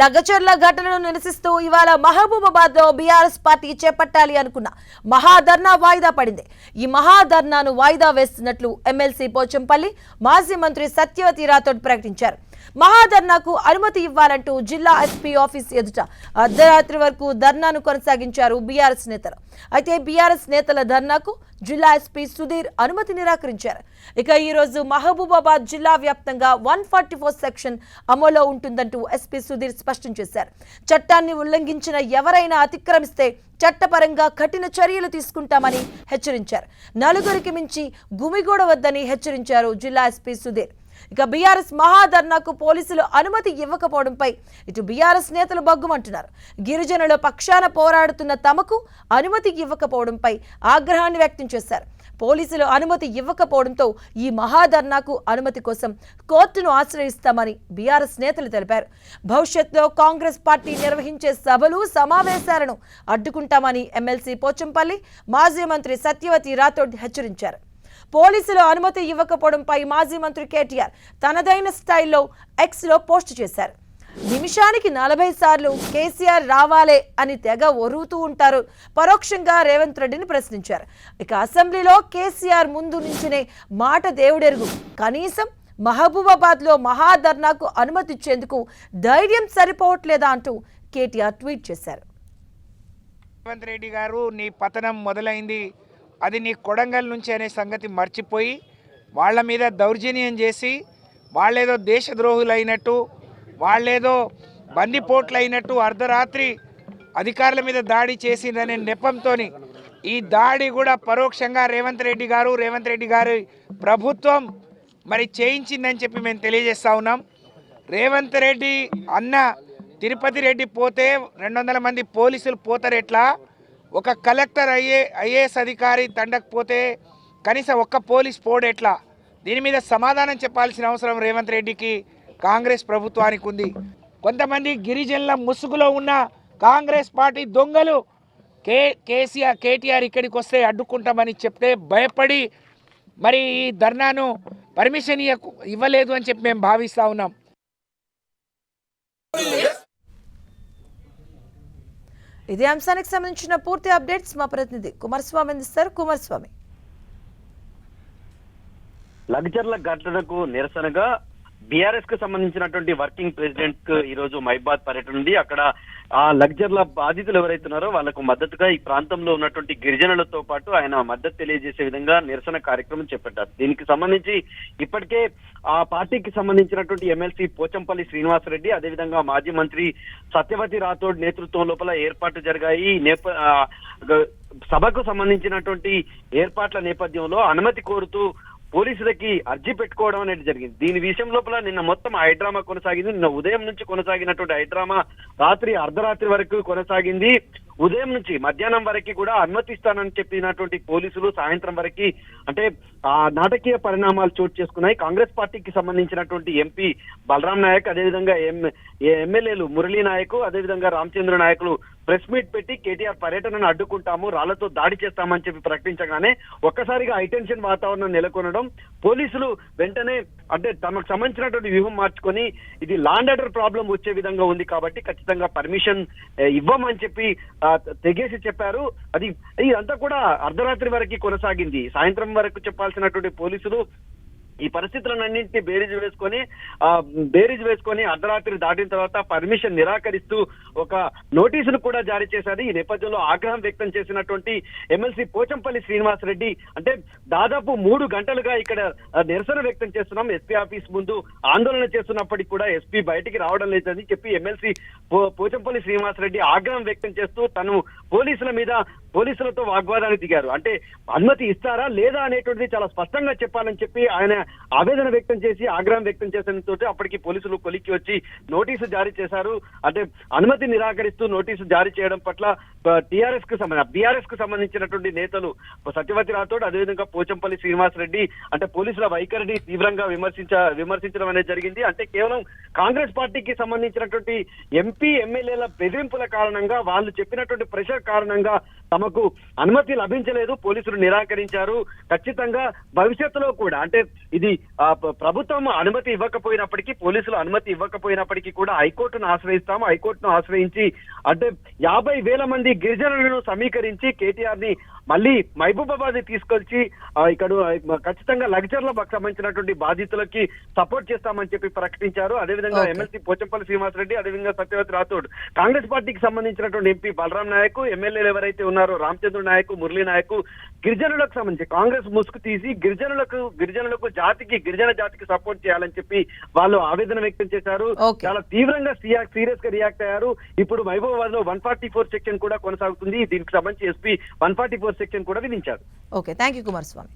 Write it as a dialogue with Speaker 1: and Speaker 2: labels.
Speaker 1: లగచర్ల ఘటనను నిరసిస్తూ ఇవాళ మహబూబాబాద్లో బీఆర్ఎస్ పార్టీ చేపట్టాలి అనుకున్న మహాధర్నా వాయిదా పడింది. ఈ మహాధర్నాను వాయిదా వేస్తున్నట్లు ఎమ్మెల్సీ పోచంపల్లి మాజీ మంత్రి సత్యవతి రాథోడ్ ప్రకటించారు. మహాధర్నాకు అనుమతి ఇవ్వాలంటూ జిల్లా ఎస్పీ ఆఫీస్ ఎదుట అర్ధరాత్రి వరకు ధర్నాను కొనసాగించారు బీఆర్ఎస్ నేతలు. అయితే బీఆర్ఎస్ నేతల ధర్నాకు జిల్లా ఎస్పీ సుధీర్ అనుమతి నిరాకరించారు. ఇక ఈ రోజు మహబూబాబాద్ జిల్లా వ్యాప్తంగా వన్ ఫార్టీ ఫోర్ సెక్షన్ అమల్లో ఉంటుందంటూ ఎస్పీ సుధీర్ స్పష్టం చేశారు. చట్టాన్ని ఉల్లంఘించిన ఎవరైనా అతిక్రమిస్తే చట్టపరంగా కఠిన చర్యలు తీసుకుంటామని హెచ్చరించారు. నలుగురికి మించి గుమిగూడవద్దని హెచ్చరించారు జిల్లా ఎస్పీ సుధీర్. ఇక బీఆర్ఎస్ మహాధర్నాకు పోలీసులు అనుమతి ఇవ్వకపోవడంపై ఇటు బీఆర్ఎస్ నేతలు బగ్గుమంటున్నారు గిరిజనుల పక్షాన పోరాడుతున్న తమకు అనుమతి ఇవ్వకపోవడంపై ఆగ్రహాన్ని వ్యక్తం చేశారు. పోలీసులు అనుమతి ఇవ్వకపోవడంతో ఈ మహాధర్నాకు అనుమతి కోసం కోర్టును ఆశ్రయిస్తామని బీఆర్ఎస్ నేతలు తెలిపారు. భవిష్యత్తులో కాంగ్రెస్ పార్టీ నిర్వహించే సభలు సమావేశాలను అడ్డుకుంటామని ఎమ్మెల్సీ పోచంపల్లి మాజీ మంత్రి సత్యవతి రాథోడ్ హెచ్చరించారు. పోలీసులు అనుమతి ఇవ్వకపోవడంపై మాజీ మంత్రి కేటీఆర్ తనదైన స్టైల్లో ఎక్స్లో పోస్ట్ చేశారు. నిమిషానికి నలభై సార్లు కేసీఆర్ రావాలే అని తెగ ఒరుగుతూ ఉంటారు. పరోక్షంగా రేవంత్ రెడ్డిని ప్రశ్నించారు. ఇక అసెంబ్లీలో కేసీఆర్ ముందు నుంచినే మాట దేవుడెరుగు. కనీసం మహబూబాబాద్లో మహాధర్నాకు అనుమతి ఇచ్చేందుకు ధైర్యం సరిపోవట్లేదా అంటూ కేటీఆర్ ట్వీట్ చేశారు.
Speaker 2: రేవంత్ రెడ్డి గారు నీ పతనం మొదలైంది. అది నీ కొడంగల్ నుంచి అనే సంగతి మర్చిపోయి వాళ్ళ మీద దౌర్జన్యం చేసి వాళ్ళేదో దేశద్రోహులైనట్టు అయినట్టు వాళ్ళేదో బందిపోట్లు అయినట్టు అర్ధరాత్రి అధికారుల మీద దాడి చేసిందనే నెపంతో ఈ దాడి కూడా పరోక్షంగా రేవంత్ రెడ్డి గారు రేవంత్ రెడ్డి గారి ప్రభుత్వం మరి చేయించిందని చెప్పి మేము తెలియజేస్తా ఉన్నాం. రేవంత్ రెడ్డి అన్న తిరుపతి రెడ్డి పోతే రెండు వందల మంది పోలీసులు పోతారు ఎట్లా? ఒక కలెక్టర్ ఐఏ ఐఏఎస్ అధికారి తండకపోతే కనీసం ఒక్క పోలీస్ పోడు ఎట్లా? దీని మీద సమాధానం చెప్పాల్సిన అవసరం రేవంత్ రెడ్డికి కాంగ్రెస్ ప్రభుత్వానికి ఉంది. కొంతమంది గిరిజనుల ముసుగులో ఉన్న కాంగ్రెస్ పార్టీ దొంగలు కే కేసీఆర్ కేటీఆర్ ఇక్కడికి వస్తే అడ్డుకుంటామని చెప్తే భయపడి మరి ఈ ధర్నాను పర్మిషన్ ఇవ్వలేదు అని చెప్పి మేము భావిస్తూ ఉన్నాం.
Speaker 1: ఇదే అంశానికి సంబంధించిన పూర్తి అప్డేట్స్ మా ప్రతినిధి కుమారస్వామి అందిస్తారు. కుమారస్వామి.
Speaker 3: లగ్జర్ల ఘటనకు నిరసనగా బీఆర్ఎస్కు సంబంధించినటువంటి వర్కింగ్ ప్రెసిడెంట్కు ఈ రోజు మైబాద్ పర్యటన ఉంది. అక్కడ ఆ లగ్జర్ల బాధితులు ఎవరైతున్నారో వాళ్ళకు మద్దతుగా ఈ ప్రాంతంలో ఉన్నటువంటి గిరిజనులతో పాటు ఆయన మద్దతు తెలియజేసే విధంగా నిరసన కార్యక్రమం చేపట్టారు. దీనికి సంబంధించి ఇప్పటికే ఆ పార్టీకి సంబంధించినటువంటి ఎమ్మెల్సీ పోచంపల్లి శ్రీనివాసరెడ్డి అదేవిధంగా మాజీ మంత్రి సత్యవతి రాథోడ్ నేతృత్వం లోపల ఏర్పాటు జరిగాయి. నేప సభకు సంబంధించినటువంటి ఏర్పాట్ల నేపథ్యంలో అనుమతి కోరుతూ పోలీసులకి అర్జీ పెట్టుకోవడం అనేది జరిగింది. దీని విషయం లోపల నిన్న మొత్తం హైడ్రామా కొనసాగింది. నిన్న ఉదయం నుంచి కొనసాగినటువంటి హైడ్రామా రాత్రి అర్ధరాత్రి వరకు కొనసాగింది. ఉదయం నుంచి మధ్యాహ్నం వరకు కూడా అనుమతిస్తానని చెప్పినటువంటి పోలీసులు సాయంత్రం వరకు అంటే ఆ నాటకీయ పరిణామాలు చోటు చేసుకున్నాయి. కాంగ్రెస్ పార్టీకి సంబంధించినటువంటి ఎంపీ బలరాం నాయక్ అదేవిధంగా ఎమ్మెల్యేలు మురళీ నాయక్ అదేవిధంగా రామచంద్ర నాయకులు ప్రెస్ మీట్ పెట్టి కేటీఆర్ పర్యటనను అడ్డుకుంటాము రాళ్ళతో దాడి చేస్తామని చెప్పి ప్రకటించగానే ఒక్కసారిగా హైటెన్షన్ వాతావరణం నెలకొనడం పోలీసులు వెంటనే అంటే తమకు సంబంధించినటువంటి వ్యూహం మార్చుకొని ఇది లాండ్ ఆర్డర్ ప్రాబ్లం వచ్చే విధంగా ఉంది కాబట్టి ఖచ్చితంగా పర్మిషన్ ఇవ్వమని చెప్పి తెగేసి చెప్పారు. అది ఇదంతా కూడా అర్ధరాత్రి వరకు కొనసాగింది. సాయంత్రం వరకు చెప్పాల్సినటువంటి పోలీసులు ఈ పరిస్థితులన్నింటినీ బేరీజ్ వేసుకొని ఆ బేరీజ్ వేసుకొని అర్ధరాత్రి దాటిన తర్వాత పర్మిషన్ నిరాకరిస్తూ ఒక నోటీసును కూడా జారీ చేశారు. ఈ నేపథ్యంలో ఆగ్రహం వ్యక్తం చేసినటువంటి ఎమ్మెల్సీ పోచంపల్లి శ్రీనివాస్ రెడ్డి అంటే దాదాపు మూడు గంటలుగా ఇక్కడ నిరసన వ్యక్తం చేస్తున్నాం. ఎస్పీ ఆఫీస్ ముందు ఆందోళన చేస్తున్నప్పటికీ కూడా ఎస్పీ బయటికి రావడం లేదని చెప్పి ఎమ్మెల్సీ పోచంపల్లి శ్రీనివాస్ రెడ్డి ఆగ్రహం వ్యక్తం చేస్తూ తను పోలీసుల మీద పోలీసులతో వాగ్వాదానికి దిగారు. అంటే అనుమతి ఇస్తారా లేదా అనేటువంటిది చాలా స్పష్టంగా చెప్పాలని చెప్పి ఆయన ఆవేదన వ్యక్తం చేసి ఆగ్రహం వ్యక్తం చేసడంతో అప్పటికి పోలీసులు కొలిక్కి వచ్చి నోటీసు జారీ చేశారు. అంటే అనుమతి నిరాకరిస్తూ నోటీసు జారీ చేయడం పట్ల టిఆర్ఎస్కు సంబంధించి బీఆర్ఎస్కు సంబంధించినటువంటి నేతలు సత్యవతి రాథోడ్ అదేవిధంగా పోచంపల్లి శ్రీనివాస్ రెడ్డి అంటే పోలీసుల వైఖరిని తీవ్రంగా విమర్శించ విమర్శించడం అనేది జరిగింది. అంటే కేవలం కాంగ్రెస్ పార్టీకి సంబంధించినటువంటి ఎంపీ ఎమ్మెల్యేల బెదిరింపుల కారణంగా వాళ్ళు చెప్పినటువంటి ప్రెషర్ కారణంగా తమకు అనుమతి లభించలేదు. పోలీసులు నిరాకరించారు. ఖచ్చితంగా భవిష్యత్తులో కూడా అంటే ఇది ప్రభుత్వం అనుమతి ఇవ్వకపోయినప్పటికీ పోలీసులు అనుమతి ఇవ్వకపోయినప్పటికీ కూడా హైకోర్టును ఆశ్రయిస్తాము. హైకోర్టును ఆశ్రయించి అంటే యాభై వేల మంది గిరిజనులను సమీకరించి కేటీఆర్ని మళ్ళీ మహబూబాబాద్ తీసుకొచ్చి ఇక్కడ ఖచ్చితంగా లగ్జర్లకు సంబంధించినటువంటి బాధితులకి సపోర్ట్ చేస్తామని చెప్పి ప్రకటించారు. అదేవిధంగా. ఎమ్మెల్సీ పోచంపల్లి శ్రీనివాస్ రెడ్డి అదేవిధంగా సత్యవతి రాథోడ్. కాంగ్రెస్ పార్టీకి సంబంధించినటువంటి ఎంపీ బలరాం నాయక్ ఎమ్మెల్యేలు ఎవరైతే ఉన్నారో రామచంద్ర నాయక్ మురళీ నాయక్ గిరిజనులకు సంబంధించి కాంగ్రెస్ ముసుగు తీసి గిరిజనులకు గిరిజనులకు జాతికి గిరిజన జాతికి సపోర్ట్ చేయాలని చెప్పి వాళ్ళు ఆవేదన వ్యక్తం చేశారు. చాలా తీవ్రంగా సీరియస్గా రియాక్ట్ అయ్యారు. ఇప్పుడు మహబూబాబాద్లో వన్ ఫార్టీ ఫోర్ సెక్షన్ కూడా కొనసాగుతుంది. దీనికి సంబంధించి SP one forty four section కూడా విధించారు
Speaker 1: ఓకే థ్యాంక్ యూ కుమారస్వామి